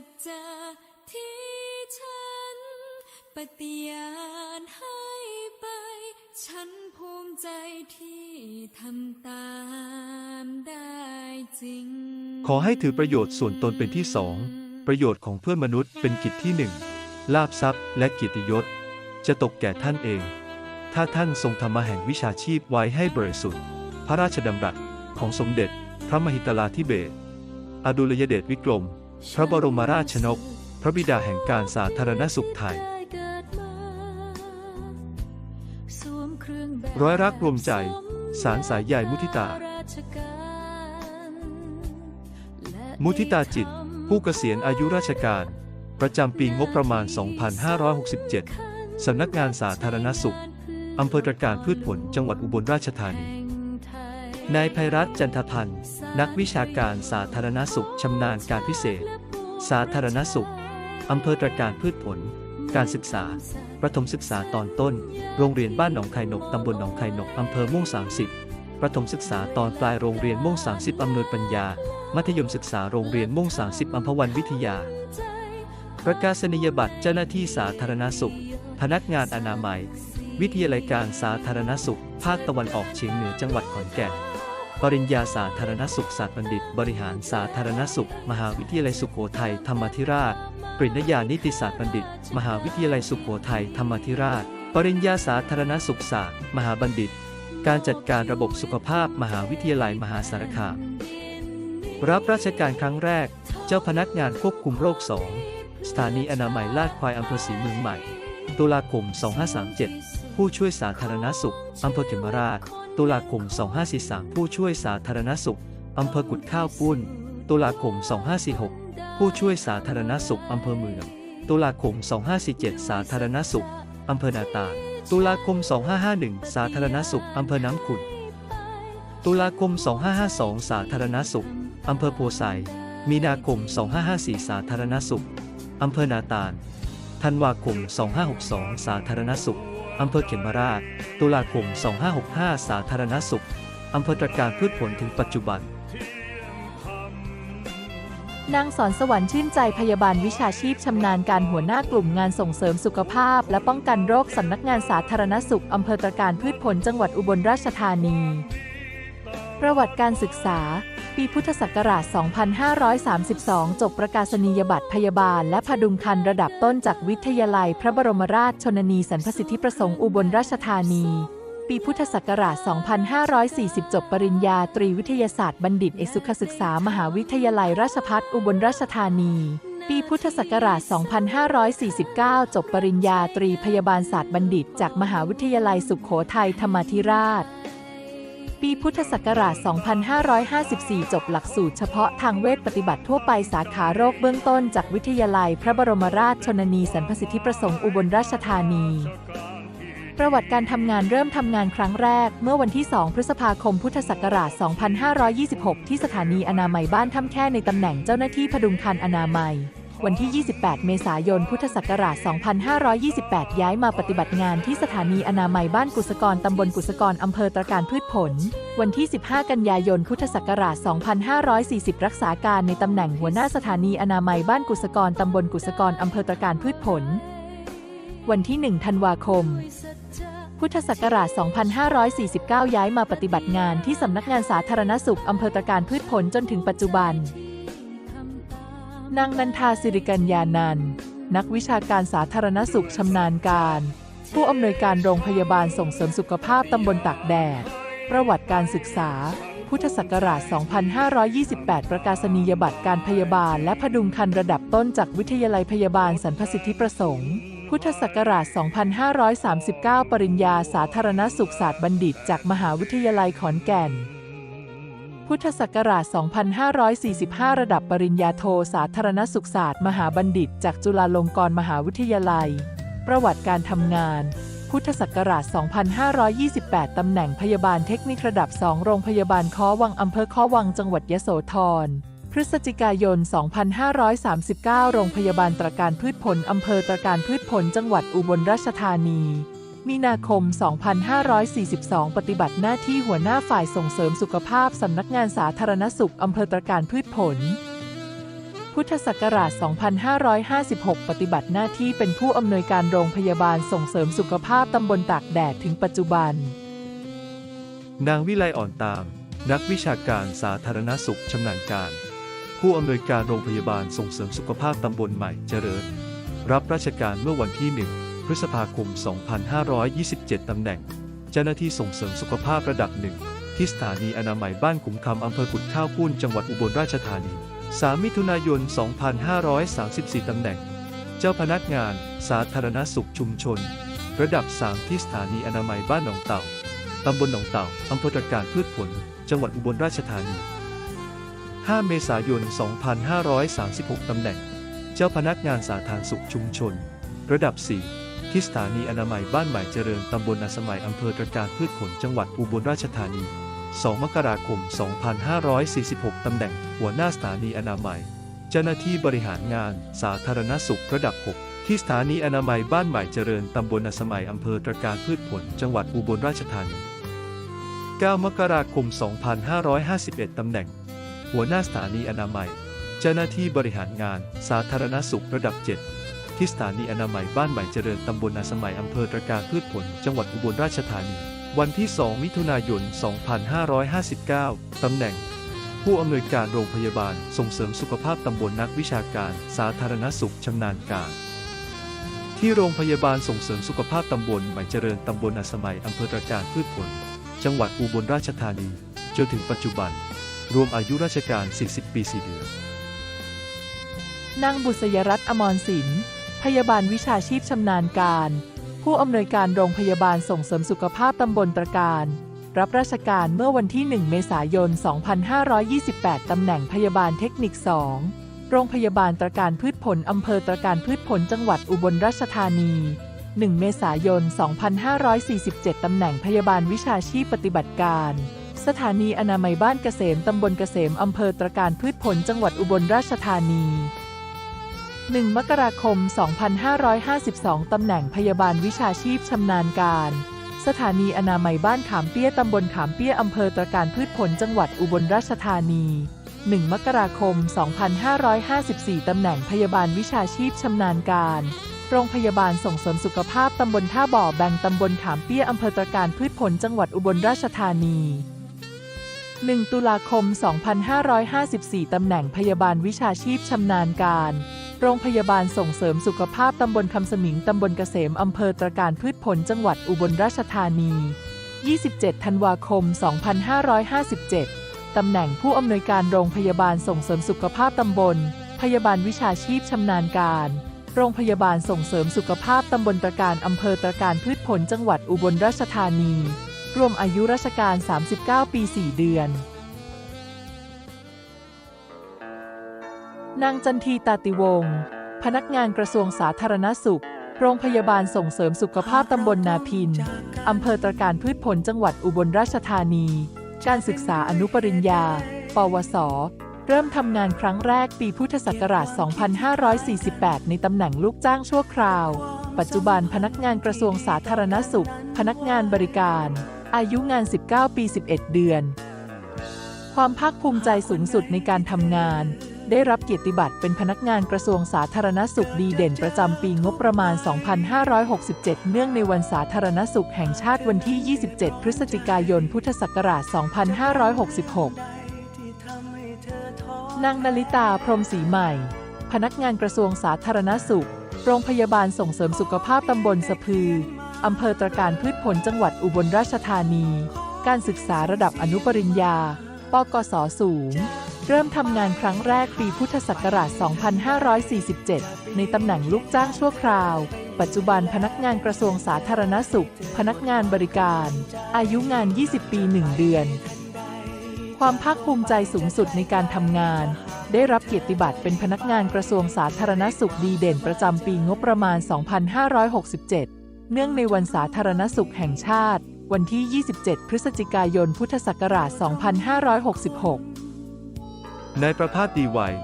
จจะที่ฉัน ปฏิญาณให้ไป ฉันภูมิใจที่ทำตามได้จริง ขอให้ถือประโยชน์ส่วนตนเป็นที่สอง ประโยชน์ของเพื่อนมนุษย์เป็นกิจที่หนึ่งลาบทรัพย์และกียรติยศ จะตกแก่ท่านเอง ถ้าท่านทรงธรรมแห่งวิชาชีพไว้ให้บริสุทธิ์ พระราชดำรัสของสมเด็จ พระมหิตลาธิเบศอดุลยเดชวิกรม พระบรมราชนก พระบิดาแห่งการสาธารณสุขไทย ร้อยรักรวมใจ สารสายใหญ่มุทิตา มุทิตาจิต ผู้เกษียณอายุราชการ ประจำปีงบประมาณ 2567 สำนักงานสาธารณสุข อำเภอตรการพืชผล จังหวัดอุบลราชธานี นายภัยรัตจันทพันธ์ นักวิชาการสาธารณสุขชำนาญการพิเศษ สาธารณสุข อำเภอตรการพืชผล การศึกษา ประถมศึกษาตอนต้น โรงเรียนบ้านหนองไข่นก ตำบลหนองไข่นก อำเภอม่วง 30 ประถมศึกษาตอนปลายโรงเรียนม่วง 30 อำนวยปัญญา มัธยมศึกษาโรงเรียนม่วง 30อัมพวันวิทยา ประกาศนียบัตรเจ้าหน้าที่สาธารณสุข พนักงานอนามัย วิทยาลัยการสาธารณสุข ภาคตะวันออกเฉียงเหนือจังหวัดขอนแก่น ปริญญาสาธารณสุขศาสตร์บัณฑิต บริหารสาธารณสุข มหาวิทยาลัยสุโขทัยธรรมธิราช ปริญญานิติศาสตร์บัณฑิต มหาวิทยาลัยสุโขทัยธรรมธิราช ปริญญาสาธารณสุขศาสตร์ มหาบัณฑิต การจัดการระบบสุขภาพ มหาวิทยาลัยมหาสารคาม รับราชการครั้งแรก เจ้าพนักงานควบคุมโรค 2 สถานีอนามัยลาดควายอำเภอศรีเมืองใหม่ ตุลาคม 2537 ผู้ช่วยสาธารณสุขอำเภอเขมราช ตุลาคม 2543 ผู้ช่วยสาธารณสุข อำเภอกุดข้าวปุ้น ตุลาคม 2546 ผู้ช่วยสาธารณสุข อำเภอเมือง ตุลาคม 2547 สาธารณสุข อำเภอนาตาล ตุลาคม 2551 สาธารณสุข อำเภอน้ำขุ่น ตุลาคม 2552 สาธารณสุข อำเภอโพไซมีนาคม 2554 สาธารณสุข อำเภอนาตาล ธันวาคม 2562 สาธารณสุข อำเภอเขมราช ตุลาคม 2565 สาธารณสุข อำเภอตรการพืชผลถึงปัจจุบัน นางสอนสวรรค์ชื่นใจพยาบาลวิชาชีพชำนาญการหัวหน้ากลุ่มงานส่งเสริมสุขภาพ และป้องกันโรคสำนักงานสาธารณสุขอำเภอตรการพืชผลจังหวัดอุบลราชธานี ประวัติการศึกษา ปีพุทธศักราช 2532 จบประกาศนียบัตรพยาบาล และพดุงคันระดับต้นจากวิทยาลัยพระบรมราชชนนีสันพสิทธิประสงค์อุบลราชธานี ปีพุทธศักราช 2540 จบปริญญาตรีวิทยาศาสตร์บัณฑิตเอกสุขศึกษามหาวิทยาลัยราชภัฏอุบลราชธานีปีพุทธศักราช 2549 จบปริญญาตรีพยาบาลศาสตร์บัณฑิต จากมหาวิทยาลัยสุขโขทัยธรรมาธิราช ปีพุทธศักราช 2554 จบหลักสูตรเฉพาะทางเวชปฏิบัติทั่วไปสาขาโรคเบื้องต้นจากวิทยาลัยพระบรมราชชนนีสันพสิทธิประสงค์อุบลราชธานี ประวัติการทำงานเริ่มทำงานครั้งแรก เมื่อวันที่ 2 พฤษภาคมพุทธศักราช 2526 ที่สถานีอนามัยบ้านถ้ำแค่ในตำแหน่งเจ้าหน้าที่พดุงคันอนามัย วันที่ 28 เมษายน พุทธศักราช 2528 ย้ายมาปฏิบัติงานที่สถานีอนามัยบ้านกุศกรตำบลกุศกรอำเภอตรการพืชผล วันที่ 15 กันยายน พุทธศักราช 2540 รักษาการในตำแหน่งหัวหน้าสถานีอนามัยบ้านกุศกรตำบลกุศกรอำเภอตรการพืชผล วันที่ 1 ธันวาคมพุทธศักราช 2549 ย้ายมาปฏิบัติงานที่สำนักงานสาธารณสุขอำเภอตรการพืชผลจนถึงปัจจุบัน นางนันทาสิริกัญญานันนักวิชาการสาธารณสุขชำนาญการ ผู้อำนวยการโรงพยาบาลส่งเสริมสุขภาพตำบลตากแดด ประวัติการศึกษา พุทธศักราช 2528 ประกาศนียบัตรการพยาบาล และพดุงคันระดับต้นจากวิทยาลัยพยาบาลสรรพสิทธิประสงค์ พุทธศักราช 2539 ปริญญาสาธารณสุขศาสตร์บัณฑิต จากมหาวิทยาลัยขอนแก่น พุทธศักราช 2545 ระดับปริญญาโทสาธารณสุขศาสตร์ มหาบัณฑิต จากจุฬาลงกรณ์มหาวิทยาลัย ประวัติการทำงาน พุทธศักราช 2528 ตำแหน่งพยาบาลเทคนิคระดับ 2 โรงพยาบาลค้อวังอำเภอค้อวังจังหวัดยโสธร พฤศจิกายน 2539 โรงพยาบาลตรการพืชผลอำเภอตรการพืชผลจังหวัดอุบลราชธานี มีนาคม 2542 ปฏิบัติหน้าที่หัวหน้าฝ่ายส่งเสริมสุขภาพสำนักงานสาธารณสุขอำเภอตรการพืชผล พุทธศักราช 2556 ปฏิบัติหน้าที่เป็นผู้อำนวยการโรงพยาบาลส่งเสริมสุขภาพตำบลตากแดดถึงปัจจุบัน นางวิไลอ่อนตาม นักวิชาการสาธารณสุขชำนาญการ ผู้อำนวยการโรงพยาบาลส่งเสริมสุขภาพตำบลใหม่เจริญ รับราชการเมื่อวันที่1 พฤษภาคม 2527 ตำแหน่ง เจ้าหน้าที่ส่งเสริมสุขภาพระดับหนึ่ง ที่สถานีอนามัยบ้านขุมคำอำเภอกุดข้าวปุ้นจังหวัดอุบลราชธานี 3 มิถุนายน 2534 ตำแหน่ง เจ้าพนักงาน สาธารณสุขชุมชน ระดับ 3 ที่สถานีอนามัยบ้านหนองเต่าตำบลหนองเต่าอำเภอตรการพืชผล จังหวัดอุบลราชธานี 5 เมษายน 2536 ตำแหน่ง เจ้าพนักงานสาธารณสุขชุมชน ระดับ 4 ที่สถานีอนามัยบ้านใหม่เจริญตำบลนาสมัยอำเภอตระการพืชผลจังหวัดอุบลราชธานี 2 มกราคม 2546 ตำแหน่ง หัวหน้าสถานีอนามัย เจ้าหน้าที่บริหารงาน สาธารณสุขระดับ 6 ที่สถานีอนามัยบ้านใหม่เจริญตำบลนาสมัยอำเภอตระการพืชผลจังหวัดอุบลราชธานี 9 มกราคม 2551 ตำแหน่ง หัวหน้าสถานีอนามัย เจ้าหน้าที่บริหารงาน สาธารณสุขระดับ 7 ที่สถานีอนามัยบ้านใหม่เจริญตำบลนาสมัยอำเภอตะการพืชผล จังหวัดอุบลราชธานี วันที่ 2 มิถุนายน 2559 ตำแหน่ง ผู้อำนวยการโรงพยาบาลส่งเสริมสุขภาพตำบลนักวิชาการ สาธารณสุขชำนาญการที่โรงพยาบาลส่งเสริมสุขภาพตำบลใหม่เจริญตำบลนาสมัยอำเภอตะการพืชผล จังหวัดอุบลราชธานี จนถึงปัจจุบัน รวมอายุราชการ 40 ปี 4 เดือน นางบุษยรัตน์อมรศิลป์ พยาบาลวิชาชีพชำนาญการ ผู้อำนวยการโรงพยาบาลส่งเสริมสุขภาพตำบลตระการ รับราชการเมื่อวันที่ 1 เมษายน 2528 ตำแหน่งพยาบาลเทคนิค 2 โรงพยาบาลตระการพืชผลอำเภอตระการพืชผลจังหวัดอุบลราชธานี 1 เมษายน 2547 ตำแหน่งพยาบาลวิชาชีพปฏิบัติการสถานีอนามัยบ้านเกษม ตำบลเกษม อำเภอตระการพืชผล จังหวัดอุบลราชธานี 1 มกราคม 2552 ตำแหน่งพยาบาลวิชาชีพชำนาญการ สถานีอนามัยบ้านขามเปี้ย ตำบลขามเปี้ย อำเภอตะการพืชผลจังหวัดอุบลราชธานี 1 มกราคม 2554 ตำแหน่งพยาบาลวิชาชีพชำนาญการ โรงพยาบาลส่งเสริมสุขภาพตำบลท่าบ่อแบ่งตำบลขามเปี้ย อำเภอตะการพืชผลจังหวัดอุบลราชธานี1 ตุลาคม 2554 ตำแหน่งพยาบาลวิชาชีพชำนาญการ โรงพยาบาลส่งเสริมสุขภาพตำบลคำสมิง ตำบลเกษม อำเภอตระการพืชผลจังหวัดอุบลราชธานี 27 ธันวาคม 2557 ตำแหน่งผู้อำนวยการโรงพยาบาลส่งเสริมสุขภาพตำบล พยาบาลวิชาชีพชำนาญการ โรงพยาบาลส่งเสริมสุขภาพตำบลตระการอำเภอตระการพืชผลจังหวัดอุบลราชธานี รวมอายุราชการ 39 ปี 4 เดือน นางจันทีตาติวงศ์พนักงานกระทรวงสาธารณสุข โรงพยาบาลส่งเสริมสุขภาพตำบลนาพิน อำเภอตระการพืชผลจังหวัดอุบลราชธานี การศึกษาอนุปริญญา ปวส เริ่มทำงานครั้งแรกปีพุทธศักราช 2548 ในตำแหน่งลูกจ้างชั่วคราว ปัจจุบันพนักงานกระทรวงสาธารณสุข พนักงานบริการ อายุงาน 19 ปี 11 เดือน ความภาคภูมิใจสูงสุดในการทำงาน ได้รับเกียรติบัตรเป็นพนักงานกระทรวงสาธารณสุขดีเด่นประจำปีงบประมาณ 2567 เนื่องในวันสาธารณสุขแห่งชาติวันที่ 27 พฤศจิกายน พุทธศักราช 2566 นางนาริตา พรหมศรีใหม่ พนักงานกระทรวงสาธารณสุข โรงพยาบาลส่งเสริมสุขภาพตำบลสะพือ อำเภอตระการพืชผลจังหวัดอุบลราชธานี การศึกษาระดับอนุปริญญา ปกศสูง เริ่มทำงานครั้งแรกปีพุทธศักราช 2547 ในตำแหน่งลูกจ้างชั่วคราว ปัจจุบันพนักงานกระทรวงสาธารณสุข พนักงานบริการ อายุงาน 20 ปี 1 เดือน ความภาคภูมิใจสูงสุดในการทำงาน ได้รับเกียรติบัตรเป็นพนักงานกระทรวงสาธารณสุขดีเด่นประจำปีงบประมาณ 2567 เนื่องในวันสาธารณสุขแห่งชาติ วันที่ 27 พฤศจิกายน พุทธศักราช 2566 นายประภาสดีวัย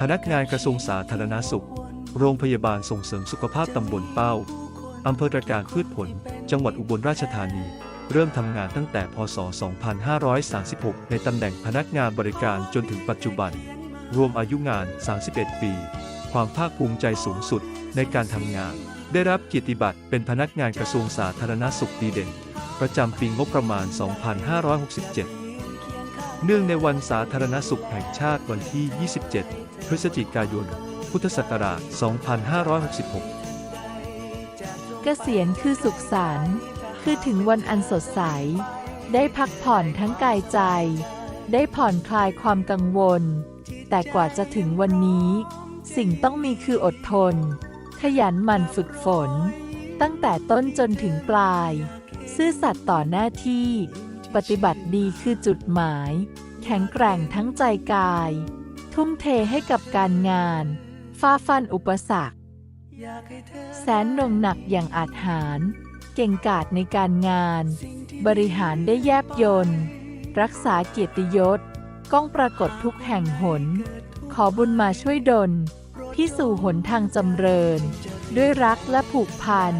พนักงานกระทรวงสาธารณสุข โรงพยาบาลส่งเสริมสุขภาพตำบลเป้า อำเภอตระการพืชผล จังหวัดอุบลราชธานี เริ่มทำงานตั้งแต่พศ 2536 ในตำแหน่งพนักงานบริการจนถึงปัจจุบัน รวมอายุงาน 31 ปี ความภาคภูมิใจสูงสุดในการทำงาน ได้รับเกียรติบัตรเป็นพนักงานกระทรวงสาธารณสุขดีเด่น ประจำปีงบประมาณ 2567 เนื่องในวันสาธารณสุขแห่งชาติวันที่ 27 พฤศจิกายน พุทธศักราช 2566 เกษียณคือสุขสันต์คือถึงวันอันสดใส ได้พักผ่อนทั้งกายใจ ได้ผ่อนคลายความกังวล แต่กว่าจะถึงวันนี้ สิ่งต้องมีคืออดทน ขยันหมั่นฝึกฝน ตั้งแต่ต้นจนถึงปลาย ซื่อสัตย์ต่อหน้าที่ ปฏิบัติดีคือจุดหมาย แข็งแกร่งทั้งใจกาย ทุ่มเทให้กับการงานฟ้าฟันอุปสรรค แสนหน่งหนักอย่างอาจหาร เก่งกาจในการงาน บริหารได้แยบยนต์รักษาเกียรติยศ ก้องปรากฏทุกแห่งหน ขอบุญมาช่วยดล ที่สู่หนทางจำเริญ ด้วยรักและผูกพัน